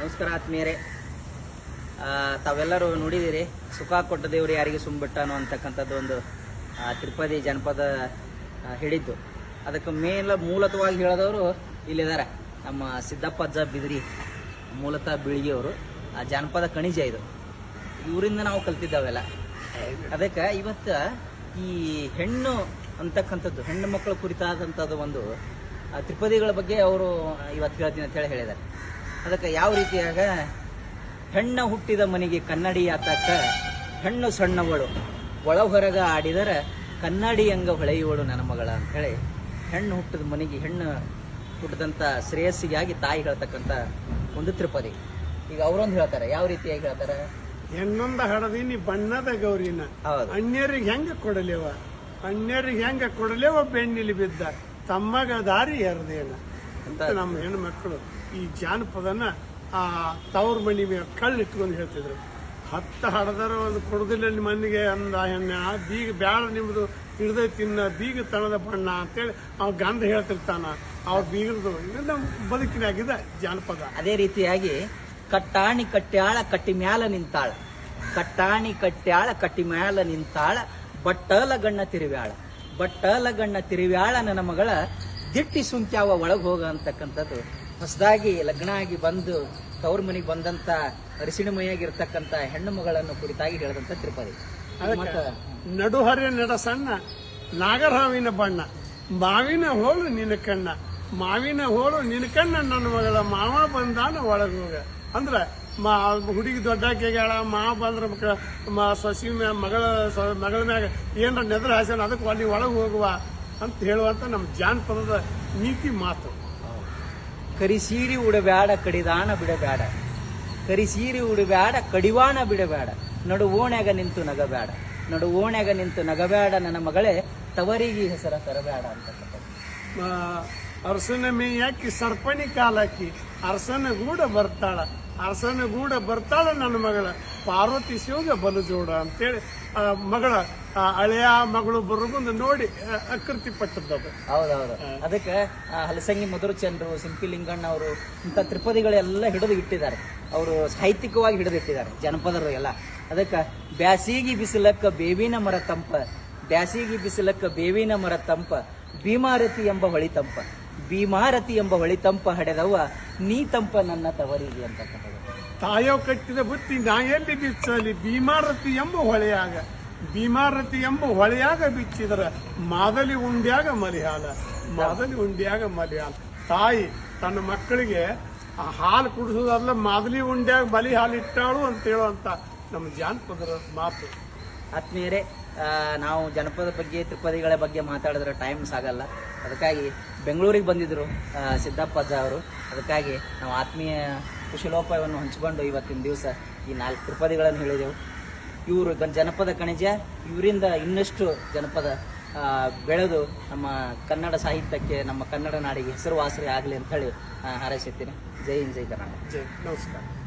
ನಮಸ್ಕಾರ ಆತ್ಮೀಯರೇ. ತಾವೆಲ್ಲರೂ ನೋಡಿದ್ದೀರಿ, ಸುಖ ಕೊಟ್ಟ ದೇವರು ಯಾರಿಗೆ ಸುಮ್ಮಬಿಟ್ಟನು ಅಂತಕ್ಕಂಥದ್ದು ಒಂದು ತಿರುಪತಿ ಜನಪದ ಹೇಳಿದ್ದು. ಅದಕ್ಕೆ ಮೇಲ ಮೂಲತವಾಗಿ ಹೇಳಿದವರು ಇಲ್ಲಿದ್ದಾರೆ. ನಮ್ಮ ಸಿದ್ದಪ್ಪ ಅಜ್ಜ ಬಿದಿರಿ, ಮೂಲತಃ ಬೀಳಿಗೆಯವರು, ಆ ಜಾನಪದ ಕಣಿಜ ಇದು. ಇವರಿಂದ ನಾವು ಕಲ್ತಿದ್ದಾವೆಲ್ಲ. ಅದಕ್ಕೆ ಇವತ್ತು ಈ ಹೆಣ್ಣು ಅಂತಕ್ಕಂಥದ್ದು, ಹೆಣ್ಣು ಮಕ್ಕಳ ಕುರಿತಾದಂಥದ್ದು ಒಂದು ತ್ರಿಪದಿಗಳ ಬಗ್ಗೆ ಅವರು ಇವತ್ತು ಹೇಳ್ತೀನಿ ಅಂತ ಹೇಳಿ ಹೇಳಿದ್ದಾರೆ. ಅದಕ್ಕೆ ಯಾವ ರೀತಿಯಾಗ ಹೆಣ್ಣ ಹುಟ್ಟಿದ ಮನೆಗೆ ಕನ್ನಡಿ ಆತಕ್ಕ ಹೆಣ್ಣು ಸಣ್ಣವಳು ಒಳ ಹೊರಗ ಆಡಿದರೆ ಕನ್ನಡಿ ಅಂಗ ಹೊಳೆಯುವಳು ನನ್ನ ಮಗಳ ಅಂತೇಳಿ ಹೆಣ್ಣು ಹುಟ್ಟಿದ ಮನೆಗೆ ಹೆಣ್ಣು ಹುಟ್ಟಿದಂಥ ಶ್ರೇಯಸ್ಸಿಗಾಗಿ ತಾಯಿ ಹೇಳ್ತಕ್ಕಂಥ ಒಂದು ತ್ರಿಪದಿ. ಈಗ ಅವರೊಂದು ಹೇಳ್ತಾರೆ ಯಾವ ರೀತಿಯಾಗಿ ಹೇಳ್ತಾರೆ? ಹೆಣ್ಣೊಂದ ಹಡದೀನಿ ಬಣ್ಣದ ಗೌರಿನ. ಅಣ್ಣರಿಗೆ ಹೆಂಗ ಕೊಡಲೇವ? ಅಣ್ಣರಿಗೆ ಹೆಂಗ ಕೊಡಲೇವ ಬೆಣ್ಣಿಲಿ ಬಿದ್ದ? ತಮ್ಮಗ ದಾರಿ ಎರ್ದೇನ? ಅಂತ ನಮ್ಮ ಮಕ್ಕಳು ಈ ಜಾನಪದನ ಆ ತವ್ರ ಮಣಿ ಮೇಲೆ ಕಳ್ಳ ಇಟ್ಕೊಂಡು ಹೇಳ್ತಿದ್ರು. ಹತ್ತ ಹಡದರ ಒಂದು ಕೊಡದಿಲ್ಲ ನಿಮ್ಮ ಮನೆಗೆ ಅಂದ ಹೆಣ್ಣ ಬೀಗ ಬ್ಯಾಳ ನಿಮ್ದು ಹಿಡ್ದೆ ತಿನ್ನ ಬೀಗ ತಣದ ಬಣ್ಣ ಅಂತೇಳಿ ಅವ್ನ ಗಂಧ ಹೇಳ್ತಿರ್ತಾನ. ಅವ್ರ ಬೀಗದು ಇದೆಲ್ಲ ಬದುಕಿನಾಗಿದೆ ಜಾನಪದ. ಅದೇ ರೀತಿಯಾಗಿ ಕಟ್ಟಾಣಿ ಕಟ್ಟ್ಯಾಳ ಕಟ್ಟಿ ಮ್ಯಾಲ ನಿಂತಾಳ. ಕಟ್ಟಾಣಿ ಕಟ್ಟ್ಯಾಳ ಕಟ್ಟಿ ಮ್ಯಾಲ ನಿಂತಾಳ. ಬಟ್ಟಲ ಗಣ್ಣ ತಿರುವ್ಯಾಳ. ಬಟ್ಟಲ ಗಣ್ಣ ತಿರುವ್ಯಾಳ ನನ್ನ ಮಗಳ ದಿಟ್ಟಿ ಸುಂಕ್ಯಾವ ಒಳಗೆ ಹೋಗ ಅಂತಕ್ಕಂಥದ್ದು ಹೊಸದಾಗಿ ಲಗ್ನ ಆಗಿ ಬಂದು ತವ್ರ ಮನೆಗೆ ಬಂದಂತ ಅರಿಶಿಣಮಯಾಗಿರ್ತಕ್ಕಂಥ ಹೆಣ್ಣು ಮಗಳನ್ನು ಕುರಿತಾಗಿ ಹೇಳಿದಂಥ ತಿರುಪತಿ. ನಡುಹರಿಯ ನಡುಹರೆ ನಡ ಸಣ್ಣ ನಾಗರಹಾವಿನ ಬಣ್ಣ ಮಾವಿನ ಹೋಳು ನಿನ್ನ ಕಣ್ಣ ಮಾವಿನ ಹೋಳು ನಿನ್ನ ಕಣ್ಣ ನನ್ನ ಮಗಳ ಮಾವ ಬಂದಾನ ಒಳಗೆ ಹೋಗ. ಅಂದ್ರ ಮಾ ಹುಡುಗಿ ದೊಡ್ಡಾಕೆಗಳ ಮಾ ಬಂದ್ರ ಮಕ್ಕಳ ಮಾ ಸಸಿ ಮ್ಯಾ ಮಗಳ ಮಗಳ ಮ್ಯಾಗ ಏನರ ನೆದ್ರ ಹಾಸ್ಯಾನ ಅದಕ್ಕೆ ಅಲ್ಲಿ ಒಳಗೆ ಹೋಗುವ. ಅಂತ ಹೇಳುವಂತ ನಮ್ಮ ಜಾನಪದದ ನೀತಿ ಮಾತು. ಕರಿಸೀರಿ ಉಡಬ್ಯಾಡ ಕಡಿದಾನ ಬಿಡಬ್ಯಾಡ. ಕರಿಸೀರಿ ಉಡಬ್ಯಾಡ ಕಡಿವಾಣ ಬಿಡಬ್ಯಾಡ. ನಡು ಓಣ್ಯಾಗ ನಿಂತು ನಗಬ್ಯಾಡ. ನಡು ಓಣ್ಯಾಗ ನಿಂತು ನಗಬ್ಯಾಡ ನನ್ನ ಮಗಳೇ ತವರಿಗೆ ಹೆಸರ ತರಬೇಡ ಅಂತ ಅರಸನ ಮೇಯಾಕಿ ಸರ್ಪಣಿ ಕಾಲಾಕಿ ಅರಸನ ಗೂಡ ಬರ್ತಾಳ. ಅರಸನ ಗೂಡ ಬರ್ತಾಳ ನನ್ನ ಮಗಳ. ಪಾರ್ವತಿ ಶಿವಗ ಬಲು ಜೋಡ ಅಂತೇಳಿ ಆ, ಮಗಳ ಆ, ಹಳೆಯ ಮಗಳು ಬರಗೊಂದು ನೋಡಿ ಅಕೃತಿ ಆಕೃತಿ ಪಟ್ಟದ್ದು ಹೌದೌದು ಅದಕ್ಕೆ ಆ, ಹಲಸಂಗಿ ಮಧುರಚಂದ್ರು ಸಿಂಪಿ ಲಿಂಗಣ್ಣ ಅವರು ಇಂಥ ತ್ರಿಪದಿಗಳೆಲ್ಲ ಹಿಡಿದು ಇಟ್ಟಿದ್ದಾರೆ. ಅವರು ಸಾಹಿತ್ಯಿಕವಾಗಿ ಹಿಡಿದಿಟ್ಟಿದ್ದಾರೆ ಜನಪದರು ಎಲ್ಲ ಅದಕ್ಕೆ ಬ್ಯಾಸಿಗಿ ಬಿಸಿಲಕ್ಕ ಬೇವಿನ ಮರ ತಂಪ ಬ್ಯಾಸಿಗಿ ಬಿಸಿಲಕ್ಕ ಬೇವಿನ ಮರ ತಂಪ ಭೀಮಾರತಿ ಎಂಬ ಹೊಳಿ ತಂಪ. ಭೀಮಾರತಿ ಎಂಬ ಹೊಳಿ ತಂಪ ಹಡೆದವ ನೀ ತಂಪ ನನ್ನ ತವರಿಗೆ ಅಂತ ತಾಯೋ ಕಟ್ಟಿದ ಬುತ್ತಿ ನಾ ಎಲ್ಲಿ ಬಿಚ್ಚಲಿ? ಭೀಮಾರತಿ ಎಂಬ ಹೊಳೆಯಾಗ, ಭೀಮಾರತಿ ಎಂಬ ಹೊಳೆಯಾಗ ಬಿಚ್ಚಿದರ, ಮಾದಲಿ ಉಂಡ್ಯಾಗ ಮಲಿಹಾಲ, ಮಾದಲಿ ಉಂಡ್ಯಾಗ ಮಲಿಹಾಲ. ತಾಯಿ, ತನ್ನ ಮಕ್ಕಳಿಗೆ ಆ ಹಾಲು ಕುಡಿಸೋದಲ್ಲ ಮಾದಲಿ ಉಂಡ್ಯಾಗ ಬಲಿ ಹಾಲು ಇಟ್ಟಾಳು ಅಂತ ಹೇಳುವಂತ ನಮ್ಮ ಜಾನಪದರ ಮಾತು. ಆತ್ಮೀಯರೇ ನಾವು ಜನಪದ ಬಗ್ಗೆ, ತ್ರಿಪದಿಗಳ ಬಗ್ಗೆ ಮಾತಾಡಿದ್ರೆ ಟೈಮ್ ಸಾಗಲ್ಲ. ಅದಕ್ಕಾಗಿ ಬೆಂಗಳೂರಿಗೆ ಬಂದಿದ್ದರು ಸಿದ್ದಪ್ಪಜ್ಜ ಅವರು. ಅದಕ್ಕಾಗಿ ನಾವು ಆತ್ಮೀಯ ಕುಶಲೋಪಾಯವನ್ನು ಹಂಚಿಕೊಂಡು ಇವತ್ತಿನ ದಿವಸ ಈ ನಾಲ್ಕು ತ್ರಿಪದಿಗಳನ್ನು ಹೇಳಿದೆವು. ಇವರು ಜನಪದ ಕಣಿಜ ಇವರಿಂದ ಇನ್ನಷ್ಟು ಜನಪದ ಬೆಳೆದು ನಮ್ಮ ಕನ್ನಡ ಸಾಹಿತ್ಯಕ್ಕೆ, ನಮ್ಮ ಕನ್ನಡ ನಾಡಿಗೆ ಹೆಸರುವಾಸರಿ ಆಗಲಿ ಅಂತ ಹೇಳಿ ಹಾರೈಸುತ್ತೇನೆ. ಜೈ ಹಿಂದ್, ಜೈ ಕರ್ನಾಟಕ. ಜೈ, ನಮಸ್ಕಾರ.